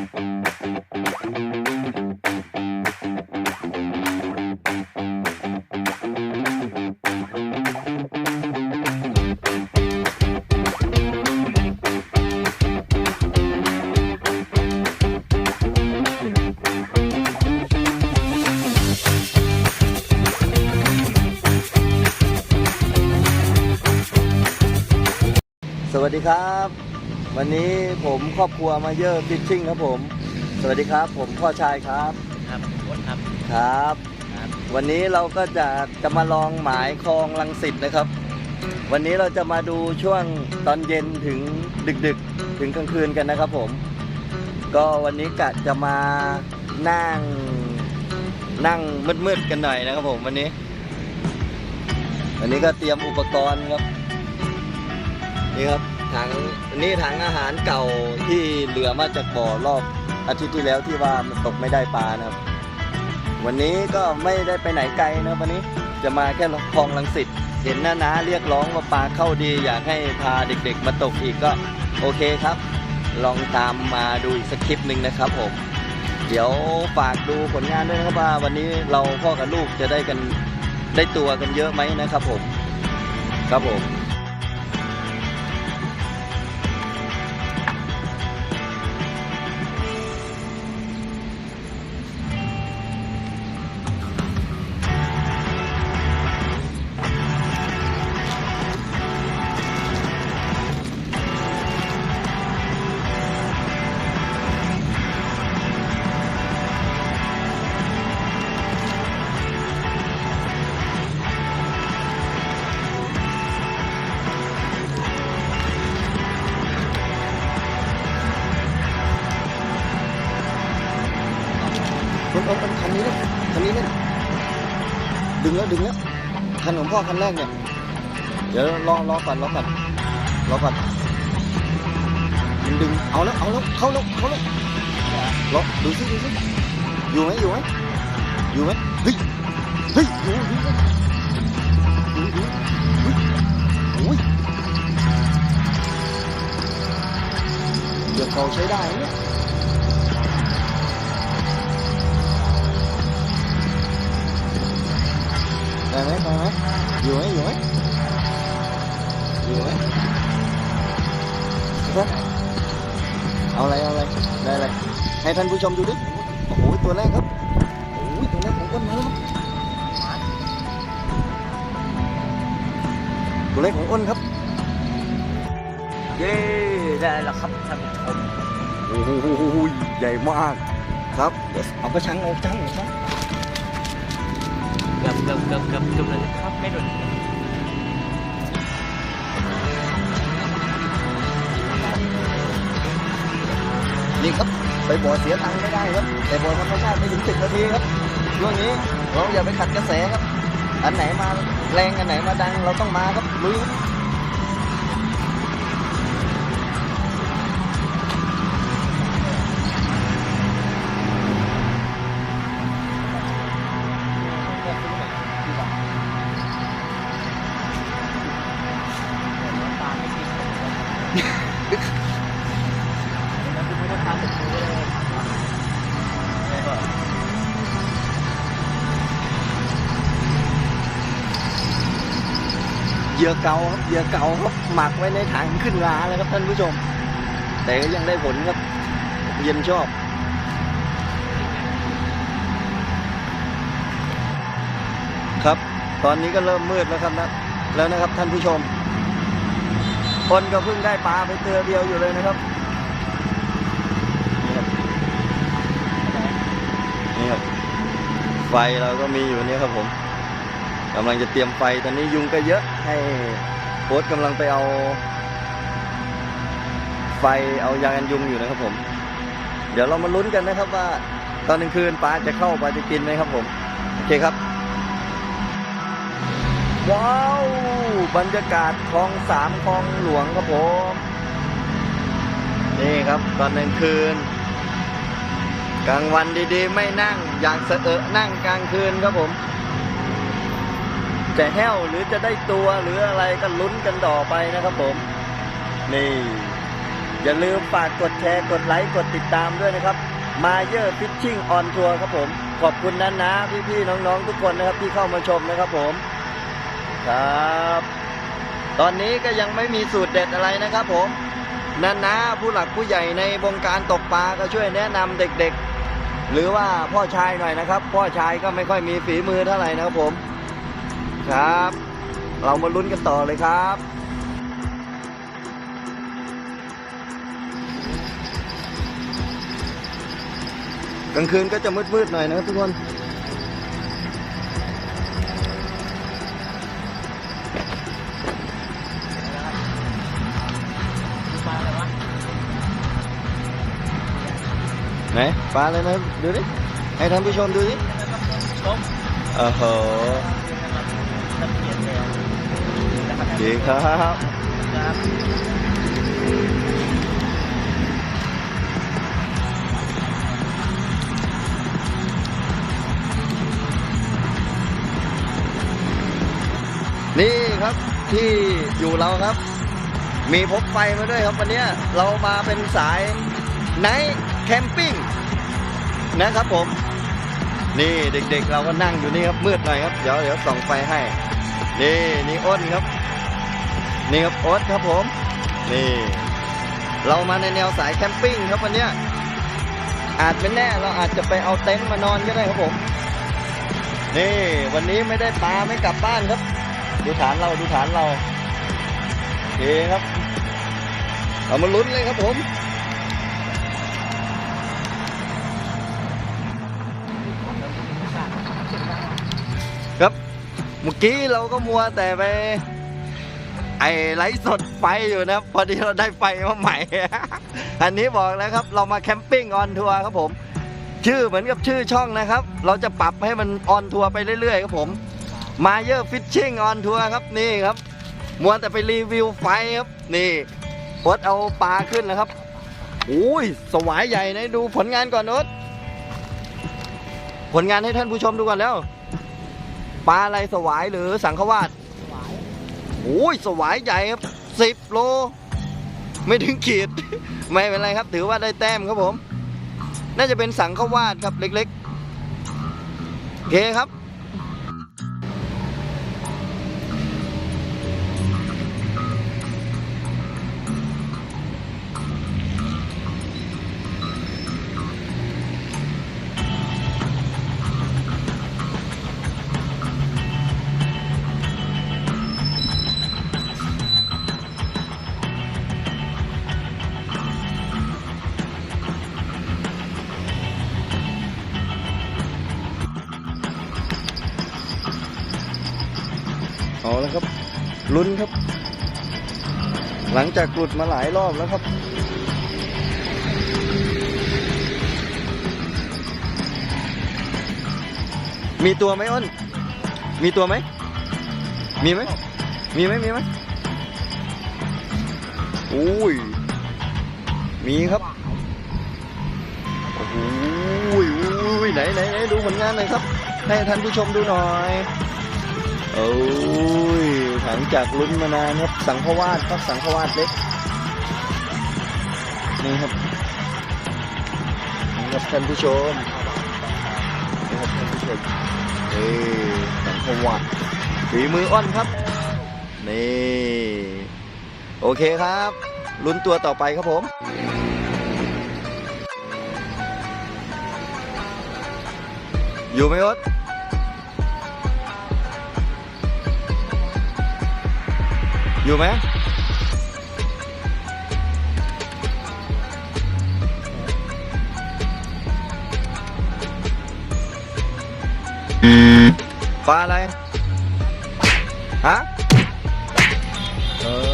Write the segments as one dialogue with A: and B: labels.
A: สวัสดีครับ วันนี้ผมครอบครัวมาเยอะฟิชชิ่งครับผม สวัสดีครับ ผมพ่อชายครับ
B: ครับโค้ชครับ
A: ครับ
B: ครับ
A: วันนี้เราก็จะจะมาลองหมายคลองลังสิตนะครับ วันนี้เราจะมาดูช่วงตอนเย็นถึงดึกๆ ถึงกลางคืนกันนะครับผม ก็วันนี้กะจะมานั่งนั่งมืดๆกันหน่อยนะครับผมวันนี้ วันนี้ก็เตรียมอุปกรณ์ครับ นี่ครับ ถังนี่ถังอาหารเก่าที่เหลือมาจากบ่อรอบอาทิตย์ที่แล้วที่ว่ามันตกไม่ได้ปลานะครับ วันนี้ก็ไม่ได้ไปไหนไกลนะวันนี้จะมาแค่คลองลังสิตเห็นหน้านาเรียกร้องว่าปลาเข้าดีอยากให้พาเด็กๆ มาตกอีกก็โอเคครับ ลองตามมาดูอีกสักคลิปหนึ่งนะครับผมเดี๋ยวฝากดูผลงานด้วยนะครับว่าวันนี้เราพ่อกับลูกจะได้กันได้ตัวกันเยอะไหมนะครับผม ครับผม รถรถรถคันนี้นะคันนี้นะดึงแล้วดึงแล้วคันของพ่อคันแรกเนี่ย เดี๋ยวรอรอก่อนรอก่อนรอก่อนมันดึงเอาแล้วเอาแล้วเข้าแล้วเข้าแล้วรอดูสิดูสิอยู่ไหมอยู่ไหมอยู่ไหมเฮ้ยเฮ้ยอยู่อยู่อยู่อยู่อยู่เฮ้ยโอ้ยเดี๋ยวเขาใช้ได้เนี่ย อยู่ไหมอยู่ไหมอยู่ไหมครับเอาอะไรเอาอะไรได้อะไรให้ท่านผู้ชมดูดิโอ้โหตัวแรกครับโอ้ยตัวแรกของอ้นมาแล้วครับตัวแรกของอ้นครับ
B: เย้ได้แล้วครับท่านผู้ชม
A: โอ้โหใหญ่มากครับเดี๋ยวเอากระชังเอากระชังเอากระชัง
B: เกือบเกือบเกือบเกือบเกือบเลยครับ ไม่โดน
A: นี่ครับไปบ่อเสียตังค์ไม่ได้ครับ แต่บ่อธรรมชาติไม่ถึงสิบนาทีครับช่วงนี้เราอย่าไปขัดกระแสครับ อันไหนมาแรงอันไหนมาดังเราต้องมาครับลุย อเก่าครับเหยื่อเก่าครับหมักไว้ในถังขึ้นราเลยครับท่านผู้ชม แต่ก็ยังได้ผลครับเย็นชอบครับ ตอนนี้ก็เริ่มมืดแล้วครับนะแล้วนะครับท่านผู้ชม คนก็เพิ่งได้ปลาไปเตือเดียวอยู่เลยนะครับนี่ครับนี่ครับไฟเราก็มีอยู่นี่ครับผม กำลังจะเตรียมไฟตอนนี้ยุงก็เยอะให้โค้ดกำลังไปเอา ไฟเอายากันยุงอยู่นะครับผม เดี๋ยวเรามาลุ้นกันนะครับว่า ตอนกลางคืนปลาจะเข้าปลาจะกินไหมครับผมโอเคครับ ว้าวบรรยากาศคลองสามคลองหลวงครับผมนี่ครับตอนกลางคืน กลางวันดีๆ ไม่นั่ง อยากเสอะนั่งกลางคืนครับผม จะแห้วหรือจะได้ตัวหรืออะไรก็ลุ้นกันต่อไปนะครับผม นี่ อย่าลืมฝากกดแชร์กดไลค์กดติดตามด้วยนะครับ มาเยอร์ฟิชชิ่งออนทัวร์ครับผม ขอบคุณนะนะพี่ๆน้องๆ ทุกคนนะครับที่เข้ามาชมนะครับผมครับ ตอนนี้ก็ยังไม่มีสูตรเด็ดอะไรนะครับผมนันนะผู้หลักผู้ใหญ่ในวงการตกปลาก็ช่วยแนะนำเด็กๆ หรือว่าพ่อชายหน่อยนะครับ พ่อชายก็ไม่ค่อยมีฝีมือเท่าไหร่นะครับผม ครับ เรามาลุ้นกันต่อเลยครับ กลางคืนก็จะมืดๆหน่อยนะครับทุกคนไหนปลาอะไรนะดูดิ ให้ท่านผู้ชมดูดิ
B: ชม
A: โอ้โห
B: ดีครับ
A: ครับนี่ครับที่อยู่เราครับ มีพกไฟมาด้วยครับวันนี้เรามาเป็นสายไนท์แคมปิ้งนะครับผม นี่เด็กๆ เราก็นั่งอยู่นี่ครับมืดหน่อยครับ เดี๋ยวเดี๋ยวส่องไฟให้ นี่นี่อ้นครับ นี่ครับโอ๊ตครับผม นี่ เรามาในแนวสายแคมปิ้งครับวันเนี้ยอาจเป็นแน่เราอาจจะไปเอาเต็นท์มานอนก็ได้ครับผม นี่วันนี้ไม่ได้ปลาไม่กลับบ้านครับ ดูฐานเราดูฐานเราโอเคครับเรามาลุ้นเลยครับผมครับเมื่อกี้เราก็มัวแต่ไป ไอ้ไลฟ์สดไฟอยู่นะพอดีเราได้ไฟมาใหม่ อันนี้บอกแล้วครับเรามาแคมปิ้งออนทัวร์ครับผม ชื่อเหมือนกับชื่อช่องนะครับ เราจะปรับให้มันออนทัวร์ไปเรื่อยๆครับผมมาเยอร์ฟิชชิ่งออนทัวร์ครับนี่ครับมัวแต่ไปรีวิวไฟครับนี่โอ๊ตเอาปลาขึ้นนะครับอุ้ยสวายใหญ่นะดูผลงานก่อนโอ๊ตผลงานให้ท่านผู้ชมดูก่อนแล้วปลาอะไรสวายหรือสังขวาด โอ้ยสวายใหญ่ครับสิบโล ไม่ถึงขีด ไม่เป็นไรครับ ถือว่าได้แต้มครับผม น่าจะเป็นสังขวาดครับเล็กๆโอเคครับ ลุ้นครับ หลังจากหลุดมาหลายรอบแล้วครับมีตัวไหมอ้น มีตัวไหม มีไหม มีไหม มีไหมอุ้ย มีครับ โอ้โหอุ้ยอุ้ยไหนไหนไหนดูผลงานหน่อยครับ ให้ท่านผู้ชมดูหน่อย โอ้ย หลังจากลุ้นมานานครับสังขวาดครับสังขวาดเล็กนี่ครับนี่ครับท่านผู้ชมนี่ครับท่านผู้ชมเอ้สังขวาดฝีมืออ้อนครับนี่โอเคครับลุ้นตัวต่อไปครับผมอยู่ไหมอ๊ต อยู่ไหมปลาอะไร ฮะ เออ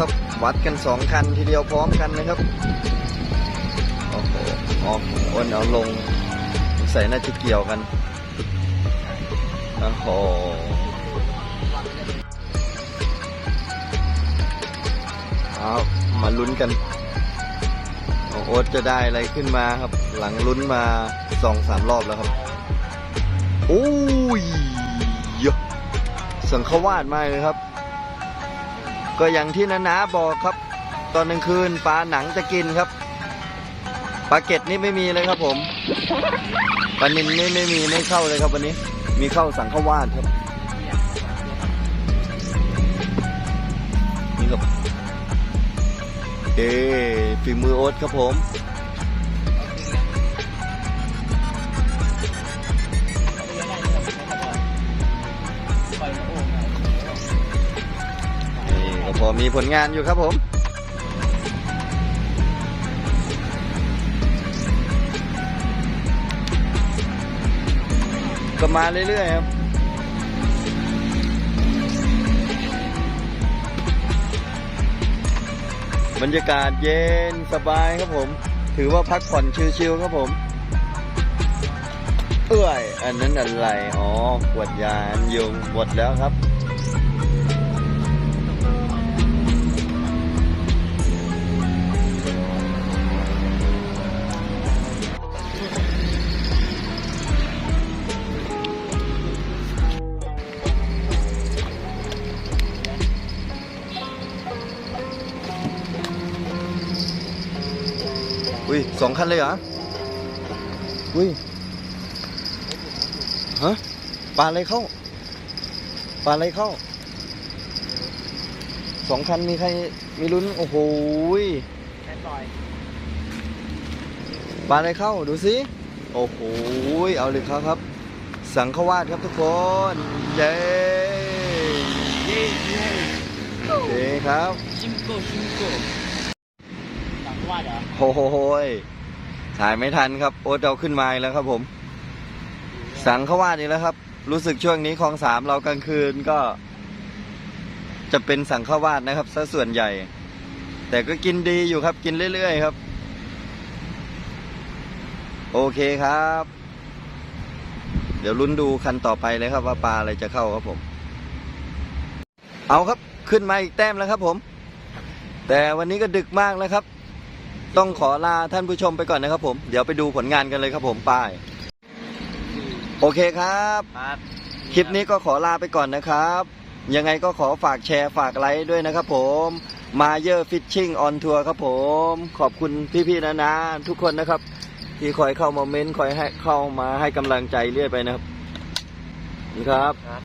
A: ครับวัดกันสองคันทีเดียวพร้อมกันนะครับ โอ้โหอ๋ออ้นเอาลง ใส่น่าจะเกี่ยวกัน โอ้โห เอามาลุ้นกันโอ๊ตจะได้อะไรขึ้นมาครับ หลังลุ้นมาสองสามรอบแล้วครับโอ้ยยสังขวาดมากเลยครับ ก็อย่างที่นานาบอกครับ ตอนกลางคืนปลาหนังจะกินครับปลาเก็ดนี่ไม่มีเลยครับผมปลานินไม่ไม่มีไม่เข้าเลยครับวันนี้ มีเข้าสังขวาสครับ เอ้ฝีมือโอ๊ตครับผม นี่ก็พอมีผลงานอยู่ครับผม ก็มาเรื่อยๆครับ บรรยากาศเย็นสบายครับผม ถือว่าพักผ่อนชิลๆครับผม เอ้ย อันนั้นอะไร อ๋อขวดยาอันยุงหมดแล้วครับ สองคันเลยเหรอ อุ้ย ฮะ ปลาอะไรเข้า ปลาอะไรเข้า สองคันมีใคร มีลุ้น โอ้โหย
B: แค่ต่อย
A: ปลาอะไรเข้า ดูสิ โอ้โหยเอาเลยครับครับ สังขวาดครับทุกคน เย้
B: เย้เย้
A: โอเคครับ
B: ชิมโก้ชิมโก้สัง วาดเหรอ
A: โอ้โหยถ่ายไม่ทันครับ โอ๊ตเอาขึ้นมาอีกแล้วครับผม สังขวาดอีกแล้วครับ รู้สึกช่วงนี้คลองสามเรากลางคืนก็ จะเป็นสังขวาดนะครับซะส่วนใหญ่ แต่ก็กินดีอยู่ครับกินเรื่อยๆครับ โอเคครับ เดี๋ยวลุ้นดูคันต่อไปเลยครับว่าปลาอะไรจะเข้าครับผม เอาครับขึ้นมาอีกแต้มแล้วครับผม แต่วันนี้ก็ดึกมากแล้วครับ ต้องขอลาท่านผู้ชมไปก่อนนะครับผม เดี๋ยวไปดูผลงานกันเลยครับผมไป้ายโอเคครับ
B: ครับ
A: คลิปนี้ก็ขอลาไปก่อนนะครับ ยังไงก็ขอฝากแชร์ฝากไลค์ด้วยนะครับผมมาเยอร์ฟิชชิ่งออนทัวร์ครับผม ขอบคุณพี่ๆนะนะทุกคนนะครับ ที่คอยเข้ามาเม้นต์คอยให้เข้ามาให้กำลังใจเรื่อยไปนะครับนี่ครับ